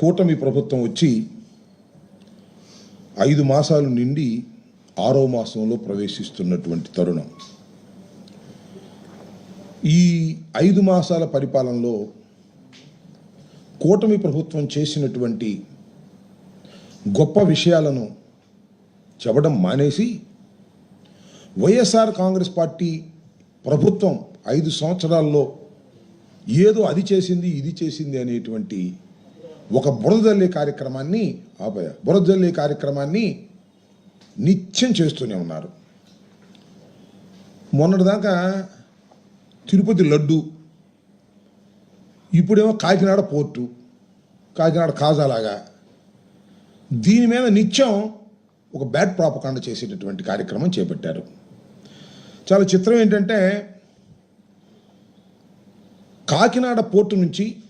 కూటమి ప్రభుత్వం వచ్చి ఐదు మాసాలు నిండి ఆరో మాసంలో ప్రవేశిస్తున్నటువంటి తరుణం. ఈ ఐదు మాసాల పరిపాలనలో కూటమి ప్రభుత్వం చేసినటువంటి గొప్ప విషయాలను చెప్పడం మానేసి వైఎస్ఆర్ కాంగ్రెస్ పార్టీ ప్రభుత్వం ఐదు సంవత్సరాల్లో ఏదో అది చేసింది ఇది చేసింది అనేటువంటి ఒక బురదల్లి కార్యక్రమాన్ని ఆపయ బురదల్లి కార్యక్రమాన్ని నిత్యం చేస్తూనే ఉన్నారు. మొన్నటిదాకా తిరుపతి లడ్డు ఇప్పుడేమో కాకినాడ పోర్టు కాకినాడ కాజాలాగా దీని మీద నిత్యం ఒక బ్యాడ్ ప్రాపకాండ చేసేటటువంటి కార్యక్రమం చేపట్టారు. చాలా చిత్రం ఏంటంటే కాకినాడ పోర్టు నుంచి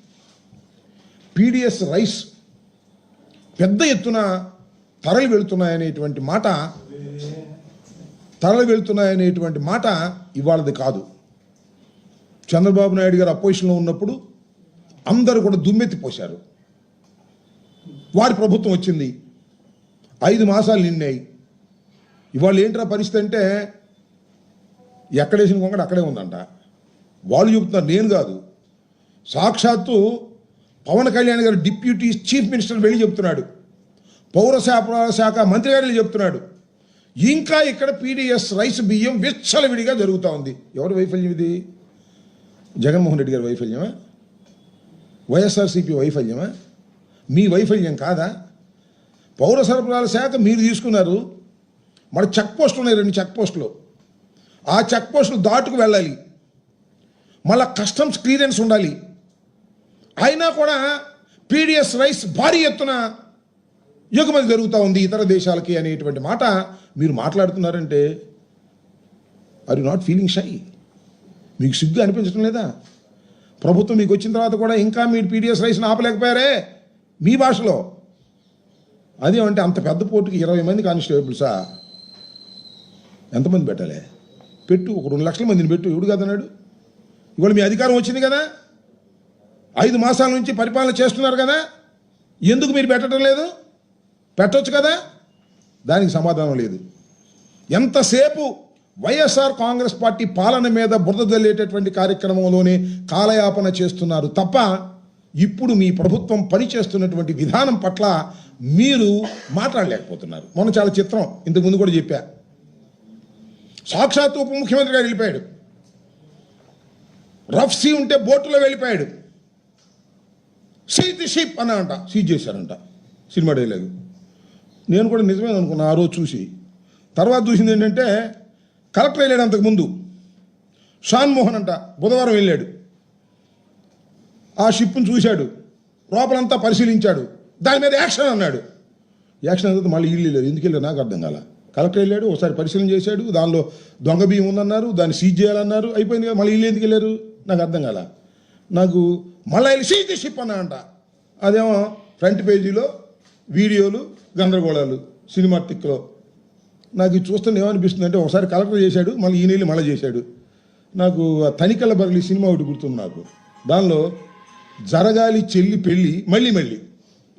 పీడిఎస్ రైస్ పెద్ద ఎత్తున తరలి వెళుతున్నాయనేటువంటి మాట తరలి వెళుతున్నాయనేటువంటి మాట ఇవాళది కాదు. చంద్రబాబు నాయుడు గారు అపోజిషన్లో ఉన్నప్పుడు అందరూ కూడా దుమ్మెత్తిపోశారు. వారి ప్రభుత్వం వచ్చింది. ఐదు మాసాలు నిన్నాయి ఇవాళ ఏంట్రా పరిస్థితి అంటే ఎక్కడేసిన కొంగడు అక్కడే ఉందంట. వాళ్ళు చెబుతున్నారు నేను కాదు. సాక్షాత్తు పవన్ కళ్యాణ్ గారు డిప్యూటీ చీఫ్ మినిస్టర్ వెళ్ళి చెప్తున్నాడు. పౌర సరఫరాల శాఖ మంత్రి గారు వెళ్ళి చెప్తున్నాడు. ఇంకా ఇక్కడ పీడిఎస్ రైస్ బియ్యం విచ్చలవిడిగా జరుగుతూ ఉంది. ఎవరి వైఫల్యం ఇది? జగన్మోహన్ రెడ్డి గారి వైఫల్యమా? వైఎస్ఆర్సీపీ వైఫల్యమా? మీ వైఫల్యం కాదా? పౌర సరఫరాల శాఖ మీరు తీసుకున్నారు. మన చెక్ పోస్టులు ఉన్నాయి రెండు చెక్ పోస్టులు. ఆ చెక్ పోస్టులు దాటుకు వెళ్ళాలి. మళ్ళా కస్టమ్స్ క్లియరెన్స్ ఉండాలి. అయినా కూడా పీడిఎస్ రైస్ భారీ ఎత్తున ఎగుమతి జరుగుతూ ఉంది ఇతర దేశాలకి అనేటువంటి మాట మీరు మాట్లాడుతున్నారంటే are you not feeling shy మీకు సిగ్గు అనిపించడం లేదా? ప్రభుత్వం మీకు వచ్చిన తర్వాత కూడా ఇంకా మీరు పీడిఎస్ రైస్ని ఆపలేకపోయారే మీ భాషలో. అదేమంటే అంత పెద్ద పోటుకి ఇరవై మంది కానిస్టేబుల్సా? ఎంతమంది పెట్టాలి? పెట్టు ఒక రెండు లక్షల మందిని పెట్టు ఎవడు కదన్నాడు? ఇవాళ మీ అధికారం వచ్చింది కదా? ఐదు మాసాల నుంచి పరిపాలన చేస్తున్నారు కదా? ఎందుకు మీరు పెట్టడం లేదు? పెట్టొచ్చు కదా? దానికి సమాధానం లేదు. ఎంతసేపు వైఎస్ఆర్ కాంగ్రెస్ పార్టీ పాలన మీద బురద జల్లేటటువంటి కార్యక్రమంలోనే కాలయాపన చేస్తున్నారు తప్ప ఇప్పుడు మీ ప్రభుత్వం పనిచేస్తున్నటువంటి విధానం పట్ల మీరు మాట్లాడలేకపోతున్నారు. మొన్న చాలా చిత్రం ఇంతకుముందు కూడా చెప్పా. సాక్షాత్ ఉప ముఖ్యమంత్రి గారు వెళ్ళిపోయాడు. రఫ్ సీ ఉంటే బోటులో వెళ్ళిపోయాడు. సీట్ షిప్ అని అంట సీజ్ చేశారంట సినిమా డైలాగ్ నేను కూడా నిజమే అనుకున్నా ఆ రోజు చూసి. తర్వాత చూసింది ఏంటంటే కలెక్టర్ వెళ్ళాడు అంతకుముందు షాన్ మోహన్ అంట బుధవారం వెళ్ళాడు. ఆ షిప్ను చూశాడు. లోపలంతా పరిశీలించాడు. దాని మీద యాక్షన్ అన్నాడు. యాక్షన్ తర్వాత మళ్ళీ ఇల్లు లేదు ఎందుకు వెళ్ళారు నాకు అర్థం కాల. కలెక్టర్ వెళ్ళాడు ఒకసారి పరిశీలన చేశాడు. దానిలో దొంగ బియ్యం ఉందన్నారు దాన్ని సీజ్ చేయాలన్నారు. అయిపోయింది కదా మళ్ళీ ఇల్లు ఎందుకు వెళ్ళారు? నాకు అర్థం కాల. నాకు మళ్ళీ వెళ్ళి సీజ్ షిప్ అన్నా అంట. అదేమో ఫ్రంట్ పేజీలో వీడియోలు గందరగోళాలు సినిమా నాకు ఇది చూస్తుంటే ఏమనిపిస్తుంది అంటే ఒకసారి కలెక్టర్ చేశాడు మళ్ళీ ఈ నెల మళ్ళీ చేశాడు. నాకు ఆ తనికల బరలి సినిమా ఒకటి గుర్తుంది నాకు. దానిలో జరగాలి చెల్లి పెళ్ళి మళ్ళీ మళ్ళీ.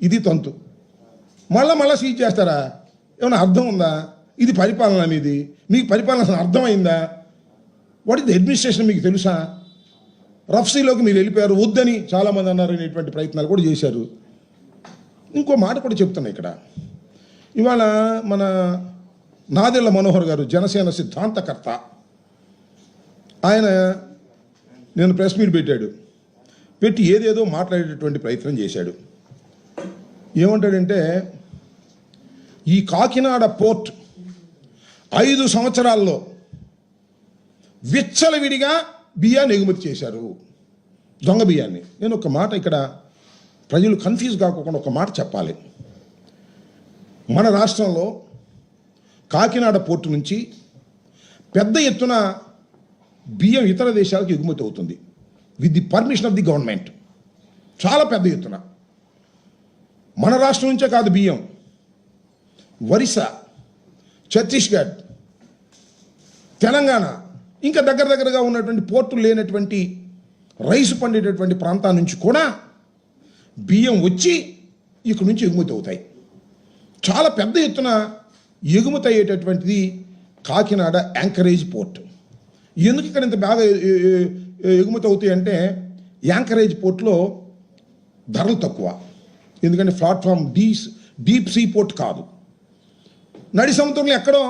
ఇది తంతు. మళ్ళా మళ్ళీ సీజ్ చేస్తారా? ఏమైనా అర్థం ఉందా? ఇది పరిపాలన మీది. మీకు పరిపాలన అసలు అర్థమైందా? వాట్ ఇస్ ది అడ్మినిస్ట్రేషన్ మీకు తెలుసా? రఫ్సీలోకి మీరు వెళ్ళిపోయారు వద్దని చాలామంది అన్నారు అనేటువంటి ప్రయత్నాలు కూడా చేశారు. ఇంకో మాట కూడా చెప్తున్నా ఇక్కడ. ఇవాళ మన నాదెళ్ళ మనోహర్ గారు జనసేన సిద్ధాంతకర్త. ఆయన నేను ప్రెస్ మీట్ పెట్టాడు. పెట్టి ఏదేదో మాట్లాడేటటువంటి ప్రయత్నం చేశాడు. ఏమంటాడంటే ఈ కాకినాడ పోర్ట్ ఐదు సంవత్సరాల్లో విచ్చలవిడిగా బియ్యాన్ని ఎగుమతి చేశారు. దొంగ బియ్యాన్ని. నేను ఒక మాట ఇక్కడ ప్రజలు కన్ఫ్యూజ్ కాకుండా ఒక మాట చెప్పాలి. మన రాష్ట్రంలో కాకినాడ పోర్టు నుంచి పెద్ద ఎత్తున బియ్యం ఇతర దేశాలకు ఎగుమతి అవుతుంది. With the permission of the government చాలా పెద్ద ఎత్తున. మన రాష్ట్రం నుంచే కాదు బియ్యం. ఒరిస్సా ఛత్తీస్గఢ్ తెలంగాణ ఇంకా దగ్గర దగ్గరగా ఉన్నటువంటి పోర్టులు లేనటువంటి రైస్ పండేటటువంటి ప్రాంతాల నుంచి కూడా బియ్యం వచ్చి ఇక్కడ నుంచి ఎగుమతి అవుతాయి. చాలా పెద్ద ఎత్తున ఎగుమతి అయ్యేటటువంటిది కాకినాడ యాంకరేజ్ పోర్ట్. ఎందుకు ఇక్కడ ఇంత బాగా ఎగుమతి అవుతాయి అంటే యాంకరేజ్ పోర్ట్లో ధరలు తక్కువ. ఎందుకంటే ప్లాట్ఫామ్ డీస్ డీప్ సీ పోర్ట్ కాదు. నడి సముద్రంలో ఎక్కడో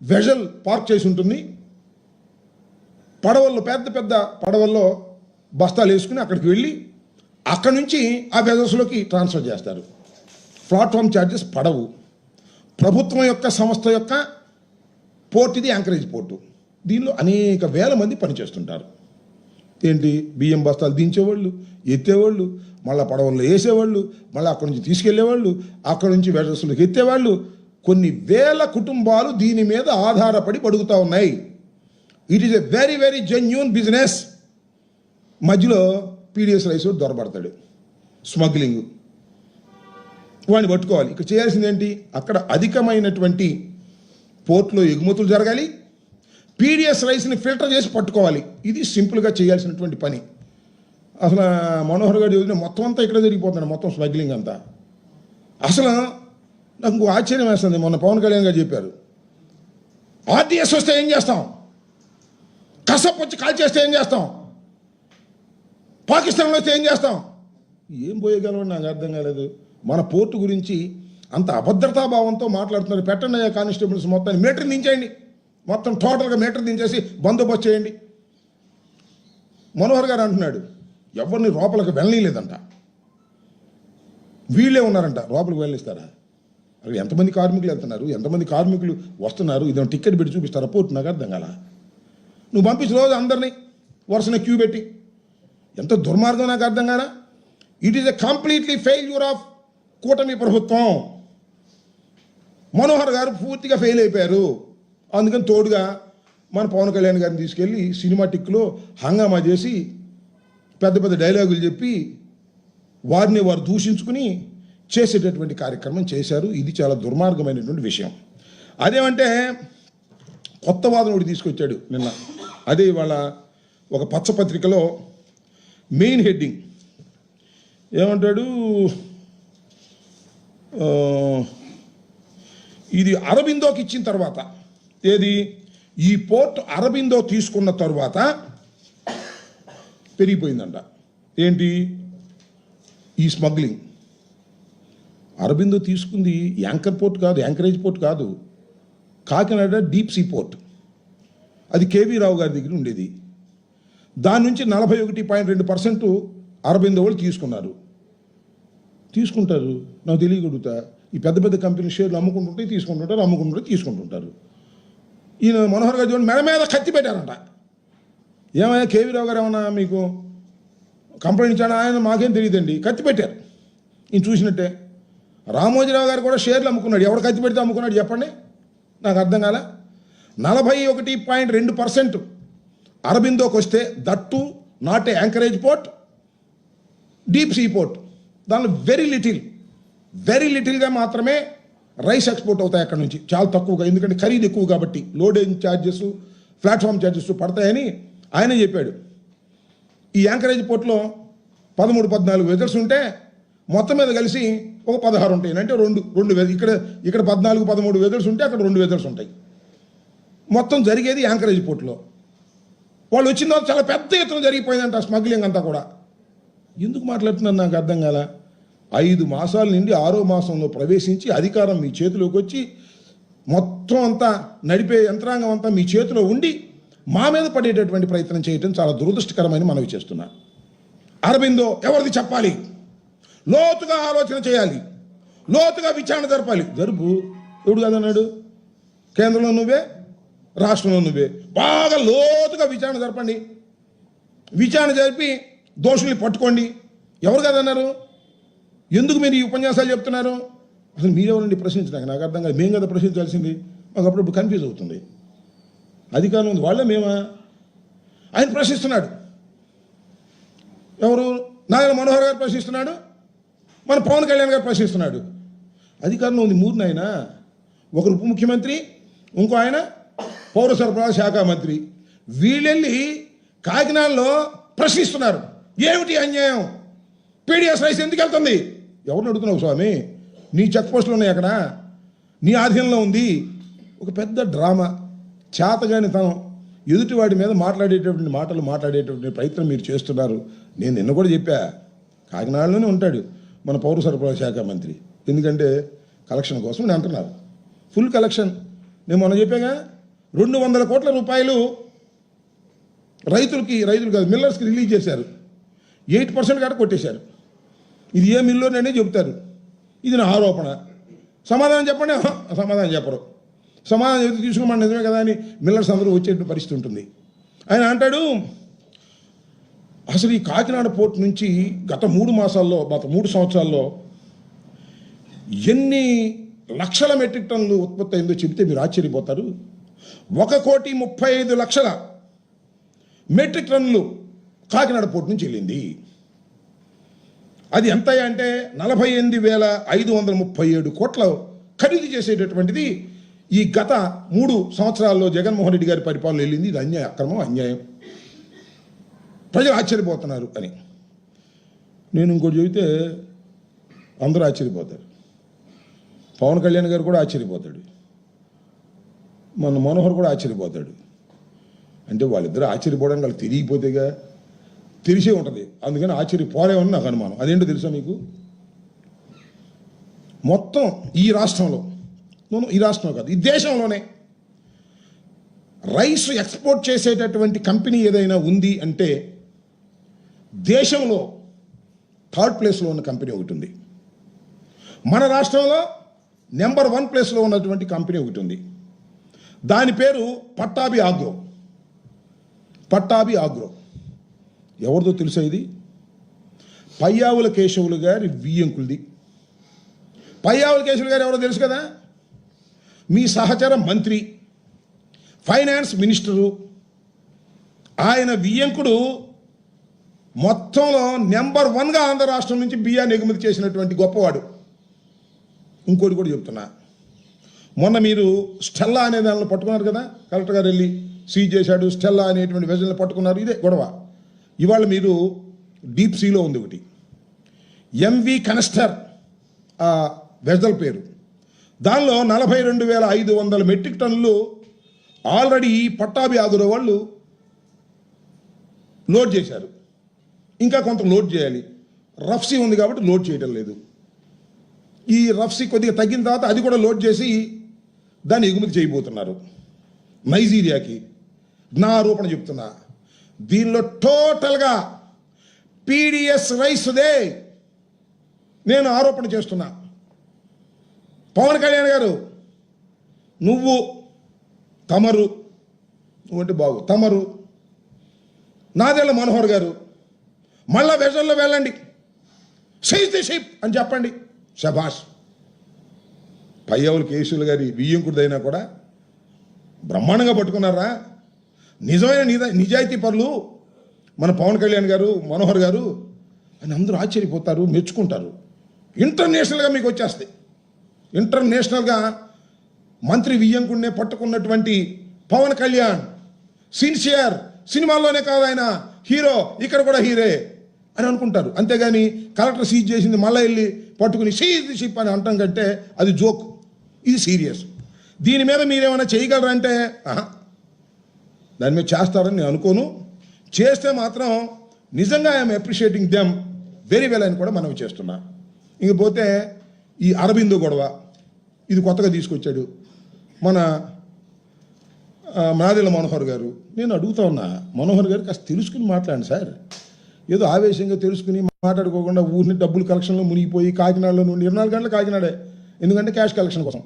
వెజల్ పార్క్ చేసి ఉంటుంది. పడవల్లో పెద్ద పెద్ద పడవల్లో బస్తాలు వేసుకుని అక్కడికి వెళ్ళి అక్కడి నుంచి ఆ బెజస్లోకి ట్రాన్స్ఫర్ చేస్తారు. ప్లాట్ఫామ్ ఛార్జెస్ పడవు. ప్రభుత్వం యొక్క సంస్థ యొక్క పోర్ట్ ఇది యాంకరేజ్ పోర్టు. దీనిలో అనేక వేల మంది పనిచేస్తుంటారు. ఏంటి? బియ్యం బస్తాలు దించేవాళ్ళు ఎత్తేవాళ్ళు మళ్ళీ పడవల్లో వేసేవాళ్ళు మళ్ళీ అక్కడి నుంచి తీసుకెళ్ళేవాళ్ళు అక్కడి నుంచి వెజల్స్లోకి ఎత్తేవాళ్ళు. కొన్ని వేల కుటుంబాలు దీని మీద ఆధారపడి పడుగుతూ ఉన్నాయి. It is a very very genuine business మధ్యలో పీడిఎస్ రైస్ దొరబడతాడు. స్మగ్లింగ్. వాడిని పట్టుకోవాలి. ఇక్కడ చేయాల్సింది ఏంటి? అక్కడ అధికమైనటువంటి పోర్ట్లో ఎగుమతులు జరగాలి. పీడిఎస్ రైస్ని ఫిల్టర్ చేసి పట్టుకోవాలి. ఇది సింపుల్గా చేయాల్సినటువంటి పని. అసలు మనోహర్ గారి యోజన మొత్తం అంతా ఇక్కడ జరిగిపోతుంది మొత్తం స్మగ్లింగ్ అంతా. అసలు నాకు ఇంకో ఆశ్చర్యం వేస్తుంది. మొన్న పవన్ కళ్యాణ్ గారు చెప్పారు. ఆర్టీఎస్ వస్తే ఏం చేస్తాం? కసప్ వచ్చి కాల్ చేస్తే ఏం చేస్తాం? పాకిస్తాన్లో చేంజ్ ఏం చేస్తాం? ఏం పోయగలవని నాకు అర్థం కాలేదు. మన పోర్టు గురించి అంత అభద్రతా భావంతో మాట్లాడుతున్నారు. పెట్టండి అయ్యా కానిస్టేబుల్స్ మొత్తాన్ని. మీటర్ దించేయండి. మొత్తం టోటల్గా మీటర్ దించేసి బందోబస్తు చేయండి. మనోహర్ గారు అంటున్నాడు ఎవరిని లోపలికి వెళ్ళలేదంట వీళ్ళే ఉన్నారంట. లోపలికి వెళ్ళిస్తారా అక్కడ ఎంతమంది కార్మికులు వెళ్తున్నారు? ఎంతమంది కార్మికులు వస్తున్నారు? ఇదేమో టికెట్ పెట్టి చూపిస్తారా? పోర్టు నాకు అర్థం కాల. నువ్వు పంపించి రోజు అందరినీ వరుసన క్యూ పెట్టి ఎంత దుర్మార్గం నాకు అర్థం కాదా it is a completely failure of కూటమి ప్రభుత్వం. మనోహర్ గారు పూర్తిగా ఫెయిల్ అయిపోయారు. అందుకని తోడుగా మన పవన్ కళ్యాణ్ గారిని తీసుకెళ్ళి సినిమాటిక్లో హంగామా చేసి పెద్ద పెద్ద డైలాగులు చెప్పి వారిని వారు దూషించుకుని చేసేటటువంటి కార్యక్రమం చేశారు. ఇది చాలా దుర్మార్గమైనటువంటి విషయం. అదేమంటే కొత్త వాదన ఒకటి తీసుకొచ్చాడు నిన్న. అదే ఇవాళ ఒక పచ్చపత్రికలో మెయిన్ హెడ్డింగ్. ఏమంటాడు? ఇది అరబిందోకి ఇచ్చిన తర్వాత ఏది? ఈ పోర్ట్ అరబిందో తీసుకున్న తర్వాత పెరిగిపోయిందంట. ఏంటి? ఈ స్మగ్లింగ్. అరబిందో తీసుకుంది యాంకర్ పోర్ట్ కాదు యాంకరేజ్ పోర్ట్ కాదు. Kakinada deep sea port. అది కేవీ రావు గారి దగ్గర ఉండేది. దాని నుంచి నలభై ఒకటి పాయింట్ రెండు పర్సెంట్ అరబిందో వాళ్ళు తీసుకున్నారు. తీసుకుంటారు. నాకు తెలియగలుగుతా ఈ పెద్ద పెద్ద కంపెనీ షేర్లు అమ్ముకుంటుంటే తీసుకుంటుంటారు అమ్ముకుంటుంటే తీసుకుంటుంటారు. ఈయన మనోహర్ గారు చూడండి మెడ మీద కత్తి పెట్టారంట. ఏమైనా కేవీ రావు గారు ఏమన్నా మీకు కంప్లైంట్ ఇచ్చాడు? ఆయన మాకేం తెలియదండి. కత్తి పెట్టారు. ఈయన చూసినట్టే. రామోజీరావు గారు కూడా షేర్లు అమ్ముకున్నాడు. ఎవడు కత్తి పెడితే అమ్ముకున్నాడు చెప్పండి? నాకు అర్థం కాలే? నలభై ఒకటి పాయింట్ రెండు పర్సెంట్ అరబిందోకి వస్తే that not a anchorage port deep sea port. దానిలో వెరీ లిటిల్ వెరీ లిటిల్గా మాత్రమే రైస్ ఎక్స్పోర్ట్ అవుతాయి అక్కడ నుంచి. చాలా తక్కువగా ఎందుకంటే ఖరీదు ఎక్కువ కాబట్టి లోడింగ్ ఛార్జెస్ ప్లాట్ఫామ్ ఛార్జెస్ పడతాయని ఆయన చెప్పాడు. ఈ యాంకరేజ్ పోర్ట్లో పదమూడు పద్నాలుగు వెదర్స్ ఉంటే మొత్తం మీద కలిసి ఒక పదహారు ఉంటాయి. అంటే రెండు రెండు వెద- ఇక్కడ ఇక్కడ పద్నాలుగు పదమూడు వెదర్స్ ఉంటే అక్కడ రెండు వెదర్స్ ఉంటాయి. మొత్తం జరిగేది యాంకరేజ్ పోర్ట్లో. వాళ్ళు వచ్చిన తర్వాత చాలా పెద్ద ఎత్తున జరిగిపోయిందంట స్మగ్లింగ్ అంతా కూడా. ఎందుకు మాట్లాడుతున్నాను నాకు అర్థం కాల? ఐదు మాసాల నుండి ఆరో మాసంలో ప్రవేశించి అధికారం మీ చేతిలోకి వచ్చి మొత్తం అంతా నడిపే యంత్రాంగం అంతా మీ చేతిలో ఉండి మా మీద పడేటటువంటి ప్రయత్నం చేయటం చాలా దురదృష్టకరమైన మనవి చేస్తున్నా. అరబిందో ఎవరిది చెప్పాలి? లోతుగా ఆలోచన చేయాలి. లోతుగా విచారణ జరపాలి. జరుపు. ఎవడు కదన్నాడు? కేంద్రంలో నువ్వే? రాష్ట్రంలో నువ్వే. బాగా లోతుగా విచారణ జరపండి. విచారణ జరిపి దోషుల్ని పట్టుకోండి. ఎవరు కదన్నారు? ఎందుకు మీరు ఈ ఉపన్యాసాలు చెప్తున్నారు? అసలు మీరెవరండి ప్రశ్నించడానికి నాకు అర్థం కాదు మేము కదా ప్రశ్నించాల్సింది. మాకు అప్పుడప్పుడు కన్ఫ్యూజ్ అవుతుంది. అధికారం ఉంది. వాళ్ళే మేమా? ఆయన ప్రశ్నిస్తున్నాడు. ఎవరు? నారాయణ మనోహర్ గారు ప్రశ్నిస్తున్నాడు. మన పవన్ కళ్యాణ్ గారు ప్రశ్నిస్తున్నాడు. అధికారంలో ఉంది మూడు ఆయన ఒకరు ఉప ముఖ్యమంత్రి ఇంకో ఆయన పౌర సరఫరా శాఖ మంత్రి. వీళ్ళెళ్ళి కాకినాడలో ప్రశ్నిస్తున్నారు. ఏమిటి అన్యాయం? పీడిఎస్ రైస్ ఎందుకు వెళ్తుంది? ఎవరిని అడుగుతున్నావు స్వామి? నీ చెక్ పోస్టులు ఉన్నాయి అక్కడ. నీ ఆధీనంలో ఉంది. ఒక పెద్ద డ్రామా. చేతగాని తనం. ఎదుటివాడి మీద మాట్లాడేటటువంటి మాటలు మాట్లాడేటటువంటి ప్రయత్నం మీరు చేస్తున్నారు. నేను నిన్న కూడా చెప్పా. కాకినాడలోనే ఉంటాడు మన పౌర సరఫరా శాఖ మంత్రి. ఎందుకంటే కలెక్షన్ కోసం నేను అంటున్నారు ఫుల్ కలెక్షన్. నేను మొన్న చెప్పాగా రెండు వందల కోట్ల రూపాయలు రైతులకి రైతులు కాదు మిల్లర్స్కి రిలీజ్ చేశారు. ఎయిట్ పర్సెంట్ కాడ కొట్టేశారు. ఇది ఏ మిల్లోనే చెబుతారు. ఇది నా ఆరోపణ. సమాధానం చెప్పండి. సమాధానం చెప్పరు. సమాధానం చెబితే తీసుకోమని నిజమే కదా అని మిల్లర్స్ అందరూ వచ్చేటువంటి పరిస్థితి ఉంటుంది. ఆయన అంటాడు అసలు ఈ కాకినాడ పోర్ట్ నుంచి గత మూడు మాసాల్లో గత మూడు సంవత్సరాల్లో ఎన్ని లక్షల మెట్రిక్ టన్నులు ఉత్పత్తి అయిందో చెబితే మీరు ఆశ్చర్యపోతారు. ఒక కోటి ముప్పై ఐదు లక్షల మెట్రిక్ టన్నులు కాకినాడ పోర్టు నుంచి వెళ్ళింది. అది ఎంత అంటే నలభై ఎనిమిది వేల ఐదు వందల ముప్పై ఏడు కోట్ల ఖరీదు చేసేటటువంటిది ఈ గత మూడు సంవత్సరాల్లో జగన్మోహన్ రెడ్డి గారి పరిపాలన వెళ్ళింది. ఇది అన్యాయం అక్రమం అన్యాయం. ప్రజలు ఆశ్చర్యపోతున్నారు అని. నేను ఇంకోటి చెబితే అందరూ ఆశ్చర్యపోతారు. పవన్ కళ్యాణ్ గారు కూడా ఆశ్చర్యపోతాడు. మన మనోహర్ కూడా ఆశ్చర్యపోతాడు. అంటే వాళ్ళిద్దరు ఆశ్చర్యపోవడానికి వాళ్ళకి తిరిగిపోతేగా తెలిసే ఉంటుంది. అందుకని ఆశ్చర్యపోలేమని నాకు అనుమానం. అదేంటో తెలుసా మీకు? మొత్తం ఈ రాష్ట్రంలో నువ్వు ఈ రాష్ట్రం కాదు ఈ దేశంలోనే రైస్ ఎక్స్పోర్ట్ చేసేటటువంటి కంపెనీ ఏదైనా ఉంది అంటే దేశంలో థర్డ్ ప్లేస్లో ఉన్న కంపెనీ ఒకటి ఉంది. మన రాష్ట్రంలో నెంబర్ వన్ ప్లేస్లో ఉన్నటువంటి కంపెనీ ఒకటి ఉంది. దాని పేరు పట్టాభి ఆగ్రో. పట్టాభి ఆగ్రో. ఎవరిదో తెలుసా ఇది? పయ్యావుల కేశవులు గారి వియ్యంకులది పయ్యావుల కేశవులు గారు ఎవరో తెలుసు కదా? మీ సహచర మంత్రి ఫైనాన్స్ మినిస్టరు. ఆయన వియ్యంకుడు మొత్తంలో నెంబర్ వన్గా ఆంధ్ర రాష్ట్రం నుంచి బియ్యాన్ని ఎగుమతి చేసినటువంటి గొప్పవాడు. ఇంకోటి కూడా చెప్తున్నా. మొన్న మీరు స్టెల్లా అనే దానిలో పట్టుకున్నారు కదా? కలెక్టర్ గారు వెళ్ళి సీజ్ చేశాడు స్టెల్లా అనేటువంటి వెజల్ని పట్టుకున్నారు ఇదే గొడవ. ఇవాళ మీరు డీప్ సీలో ఉంది ఒకటి. ఎంవి కనస్టర్ ఆ వెజల్ పేరు. దానిలో నలభై రెండు వేల ఐదు వందల మెట్రిక్ టన్నులు ఆల్రెడీ పట్టాభి ఆదుర వాళ్ళు లోడ్ చేశారు. ఇంకా కొంత లోడ్ చేయాలి. రఫ్సీ ఉంది కాబట్టి లోడ్ చేయడం లేదు. ఈ రఫ్సీ కొద్దిగా తగ్గిన తర్వాత అది కూడా లోడ్ చేసి దాన్ని ఎగుమతి చేయబోతున్నారు. నైజీరియాకి నా ఆరోపణ చెప్తున్నా. దీనిలో టోటల్గా పీడిఎస్ రైస్దే నేను ఆరోపణ చేస్తున్నా. పవన్ కళ్యాణ్ గారు నువ్వు తమరు నువ్వంటే బాగు తమరు నాదేళ్ళ మనోహర్ గారు మళ్ళా వెజల్లో వెళ్ళండి. సైజ్ ది షిప్ అని చెప్పండి. శభాష్. పయ్యవులు కేసులు గారి వియ్యంకుడిదైనా కూడా బ్రహ్మాండంగా పట్టుకున్నారా? నిజమైన నిజ నిజాయితీ పరులు మన పవన్ కళ్యాణ్ గారు మనోహర్ గారు అని అందరూ ఆశ్చర్యపోతారు మెచ్చుకుంటారు. ఇంటర్నేషనల్గా మీకు వచ్చేస్తాయి. ఇంటర్నేషనల్గా మంత్రి వియ్యంకుడినే పట్టుకున్నటువంటి పవన్ కళ్యాణ్ సిన్సియర్ సినిమాల్లోనే కాదు ఆయన హీరో ఇక్కడ కూడా హీరే అని అనుకుంటారు. అంతేగాని కలెక్టర్ సీజ్ చేసింది మళ్ళీ వెళ్ళి పట్టుకుని సీజ్ షిప్ అని అంటాం కంటే అది జోక్. ఇది సీరియస్. దీని మీద మీరేమైనా చేయగలరంటే అంటే దాని మీద చేస్తారని నేను అనుకోను. చేస్తే మాత్రం నిజంగా I'm appreciating them very well అని కూడా మనం చేస్తున్నా. ఇంకపోతే ఈ అరబిందో గొడవ ఇది కొత్తగా తీసుకొచ్చాడు మన మాదిల మనోహర్ గారు. నేను అడుగుతా ఉన్నా మనోహర్ గారు కాస్త తెలుసుకుని మాట్లాడండి సార్. ఏదో ఆవేశంగా తెలుసుకుని మాట్లాడుకోకుండా ఊరిని డబ్బులు కలెక్షన్లో మునిగిపోయి కాకినాడలో నుండి ఇరవై నాలుగు గంటలు కాకినాడే. ఎందుకంటే క్యాష్ కలెక్షన్ కోసం.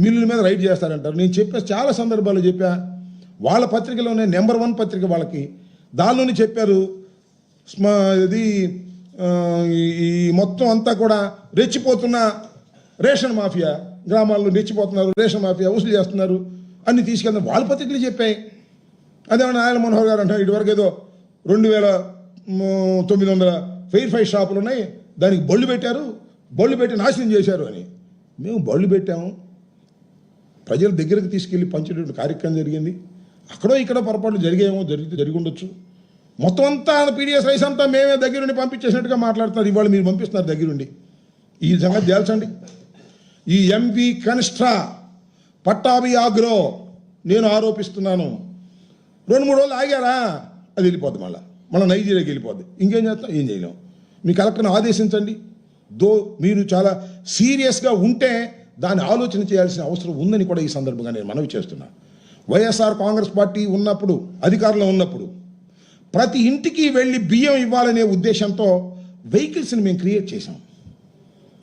మిల్లుల మీద రైడ్ చేస్తారంటారు. నేను చెప్పా చాలా సందర్భాల్లో చెప్పా. వాళ్ళ పత్రికలోనే నెంబర్ వన్ పత్రిక వాళ్ళకి. దానిలోనే చెప్పారు. స్మ ఇది ఈ- మొత్తం అంతా కూడా రెచ్చిపోతున్న రేషన్ మాఫియా. గ్రామాల్లో రెచ్చిపోతున్నారు. రేషన్ మాఫియా వసూలు చేస్తున్నారు. అన్ని తీసుకెళ్తాం వాళ్ళ పత్రికలు చెప్పాయి. అదేమన్నా నారాయణ మనోహర్ గారు అంటారు ఇటువరకు ఏదో రెండు వేల తొమ్మిది వందల ఫెయిర్ ఫైవ్ షాపులు ఉన్నాయి. దానికి బళ్ళు పెట్టారు. బళ్ళు పెట్టి నాశనం చేశారు అని. మేము బళ్ళు పెట్టాము. ప్రజల దగ్గరకు తీసుకెళ్ళి పంచేటువంటి కార్యక్రమం జరిగింది. అక్కడో ఇక్కడ పొరపాట్లు జరిగేమో జరిగితే జరిగి ఉండొచ్చు మొత్తం అంతా పీడిఎస్ రైస్ అంతా మేమే దగ్గరుండి పంపించేసినట్టుగా మాట్లాడుతున్నారు. ఇవాళ మీరు పంపిస్తున్నారు దగ్గరుండి. ఈ సంగతి తేల్చండి. ఈ ఎంవి కనిష్ఠా పట్టాభి ఆగ్రో నేను ఆరోపిస్తున్నాను. రెండు మూడు రోజులు ఆగారా? అది వెళ్ళిపోద్ది మళ్ళీ. మళ్ళీ నైజీరియాకి వెళ్ళిపోద్ది. ఇంకేం చేస్తాం? ఏం చేయలేం. మీ కలెక్టర్ని ఆదేశించండి. దో మీరు చాలా సీరియస్గా ఉంటే దాన్ని ఆలోచన చేయాల్సిన అవసరం ఉందని కూడా ఈ సందర్భంగా నేను మనవి చేస్తున్నా. వైఎస్ఆర్ కాంగ్రెస్ పార్టీ ఉన్నప్పుడు అధికారంలో ఉన్నప్పుడు ప్రతి ఇంటికి వెళ్ళి బియ్యం ఇవ్వాలనే ఉద్దేశంతో వెహికల్స్ని మేము క్రియేట్ చేశాం.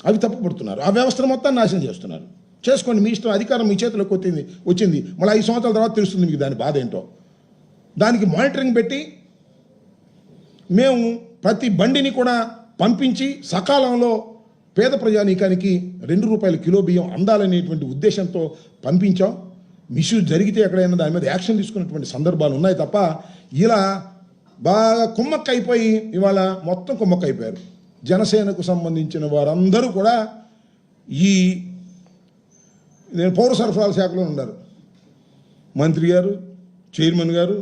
అవి తప్పుపడుతున్నారు. ఆ వ్యవస్థను మొత్తం నాశనం చేస్తున్నారు. చేసుకోండి మీ ఇష్టం అధికారం మీ చేతిలోకి వచ్చింది వచ్చింది. మళ్ళీ ఐదు సంవత్సరాల తర్వాత తెలుస్తుంది మీకు దాని బాధ ఏంటో. దానికి మానిటరింగ్ పెట్టి మేము ప్రతి బండిని కూడా పంపించి సకాలంలో పేద ప్రజానీకానికి రెండు రూపాయల కిలో బియ్యం అందాలనేటువంటి ఉద్దేశంతో పంపించాం. మిస్యూజ్ జరిగితే ఎక్కడైనా దాని మీద యాక్షన్ తీసుకున్నటువంటి సందర్భాలు ఉన్నాయి తప్ప ఇలా బాగా కుమ్మక్క అయిపోయి ఇవాళ మొత్తం కుమ్మక్క అయిపోయారు జనసేనకు సంబంధించిన వారందరూ కూడా ఈ నేను పౌర సరఫరాల శాఖలో ఉన్నారు. మంత్రి గారు చైర్మన్ గారు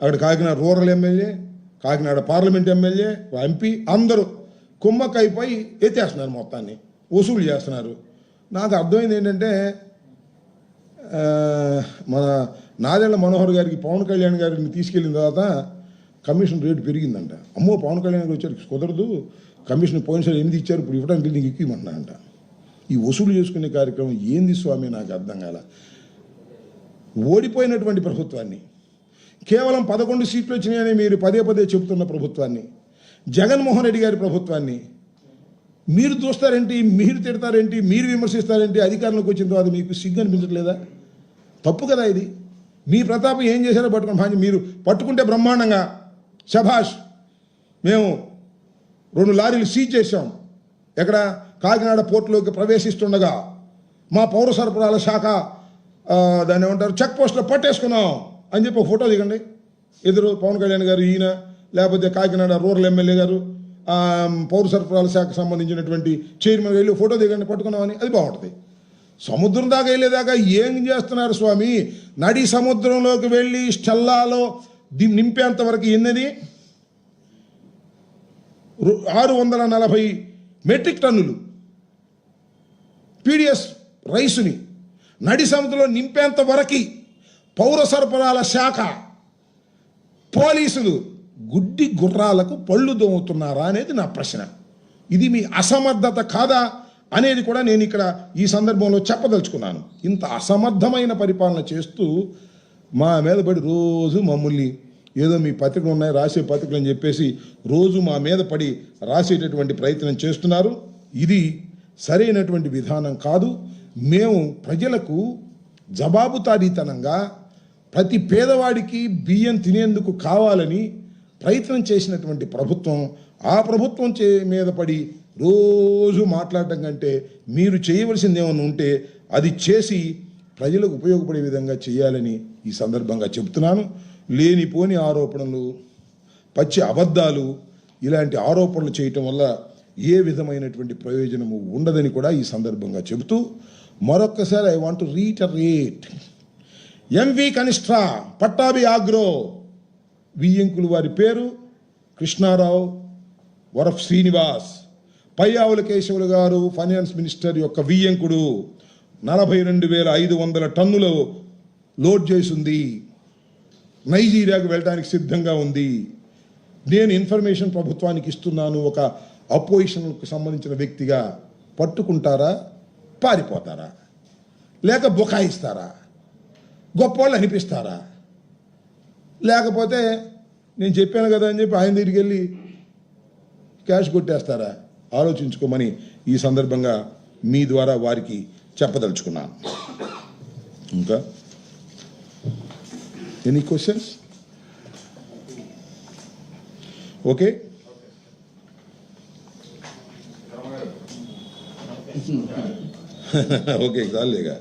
అక్కడ Kakinada rural MLA Kakinada parliament MLA MP అందరూ కుమ్మక్కైపోయి ఎత్తేస్తున్నారు మొత్తాన్ని. వసూలు చేస్తున్నారు. నాకు అర్థమైంది ఏంటంటే మన నాదెళ్ళ మనోహర్ గారికి పవన్ కళ్యాణ్ గారిని తీసుకెళ్ళిన తర్వాత కమిషన్ రేటు పెరిగిందంట. అమ్మో పవన్ కళ్యాణ్ గారు వచ్చారు కుదరదు. కమిషన్ పోయినసారి ఎనిమిది ఇచ్చారు ఇప్పుడు ఇవ్వడానికి నీకు ఎక్కువమంటున్నారంట ఈ వసూలు చేసుకునే కార్యక్రమం ఏంది స్వామి నాకు అర్థం కాల. ఓడిపోయినటువంటి ప్రభుత్వాన్ని కేవలం పదకొండు సీట్లు వచ్చినాయని మీరు పదే పదే చెబుతున్న ప్రభుత్వాన్ని జగన్మోహన్ రెడ్డి గారి ప్రభుత్వాన్ని మీరు చూస్తారేంటి మీరు తిడతారేంటి మీరు విమర్శిస్తారేంటి అధికారంలోకి వచ్చిన తర్వాత మీకు సిగ్గు అనిపించట్లేదా? తప్పు కదా ఇది. మీ ప్రతాపం ఏం చేశారో పట్టుకుని మీరు పట్టుకుంటే బ్రహ్మాండంగా. శభాష్ మేము రెండు లారీలు సీజ్ చేశాం. ఎక్కడ? కాకినాడ పోర్టులోకి ప్రవేశిస్తుండగా మా పౌర సరఫరాల శాఖ దాన్ని ఏమంటారు చెక్ పోస్ట్లో పట్టేసుకున్నాం అని చెప్పి ఒక ఫోటో దిగండి. ఎదురు పవన్ కళ్యాణ్ గారు ఈయన లేకపోతే కాకినాడ రూరల్ ఎమ్మెల్యే గారు పౌర సరఫరాల శాఖకు సంబంధించినటువంటి చైర్మన్ వెళ్ళి ఫోటో దిగండి పట్టుకున్నామని అది బాగుంటుంది. సముద్రం దాకా వెళ్ళేదాకా ఏం చేస్తున్నారు స్వామి? నడి సముద్రంలోకి వెళ్ళి స్టెల్లాలో ది నింపేంత వరకు ఎన్నది? రు- ఆరు వందల నలభై మెట్రిక్ టన్నులు పీడిఎస్ రైసుని నడి సముద్రంలో నింపేంత వరకు పౌర సరఫరాల శాఖ పోలీసులు గుడ్డి గుర్రాలకు పళ్ళు దోముతున్నారా అనేది నా ప్రశ్న. ఇది మీ అసమర్థత కాదా అనేది కూడా నేను ఇక్కడ ఈ సందర్భంలో చెప్పదలుచుకున్నాను. ఇంత అసమర్థమైన పరిపాలన చేస్తూ మా మీద పడి రోజు మమ్మల్ని ఏదో మీ పత్రికలు ఉన్నాయి రాసే పత్రికలు అని చెప్పేసి రోజు మా మీద పడి రాసేటటువంటి ప్రయత్నం చేస్తున్నారు. ఇది సరైనటువంటి విధానం కాదు. మేము ప్రజలకు జవాబుతారీతనంగా ప్రతి పేదవాడికి బియ్యం తినేందుకు కావాలని ప్రయత్నం చేసినటువంటి ప్రభుత్వం ఆ ప్రభుత్వం చే మీద పడి రోజు మాట్లాడటం కంటే మీరు చేయవలసింది ఏమైనా ఉంటే అది చేసి ప్రజలకు ఉపయోగపడే విధంగా చేయాలని ఈ సందర్భంగా చెబుతున్నాను. లేనిపోని ఆరోపణలు పచ్చి అబద్ధాలు ఇలాంటి ఆరోపణలు చేయటం వల్ల ఏ విధమైనటువంటి ప్రయోజనము ఉండదని కూడా ఈ సందర్భంగా చెబుతూ మరొక్కసారి I want reiterate MV Kanishtha Pattabhi agro వియ్యంకులు వారి పేరు కృష్ణారావు వరఫ్ శ్రీనివాస్. పై ఆవుల కేశవులు గారు ఫైనాన్స్ మినిస్టర్ యొక్క వియ్యంకుడు నలభై రెండు వేల ఐదు వందల టన్నులు లోడ్ చేసింది. నైజీరియాకు వెళ్ళడానికి సిద్ధంగా ఉంది. నేను ఇన్ఫర్మేషన్ ప్రభుత్వానికి ఇస్తున్నాను. ఒక అపోజిషన్కు సంబంధించిన వ్యక్తిగా పట్టుకుంటారా? పారిపోతారా? లేక బుకాయిస్తారా? గొప్పవాళ్ళు అనిపిస్తారా? లేకపోతే నేను చెప్పాను కదా అని చెప్పి ఆయన దగ్గరికి వెళ్ళి క్యాష్ కొట్టేస్తారా? ఆలోచించుకోమని ఈ సందర్భంగా మీ ద్వారా వారికి చెప్పదలుచుకున్నాను. ఇంకా? Any questions okay okay చాలేగా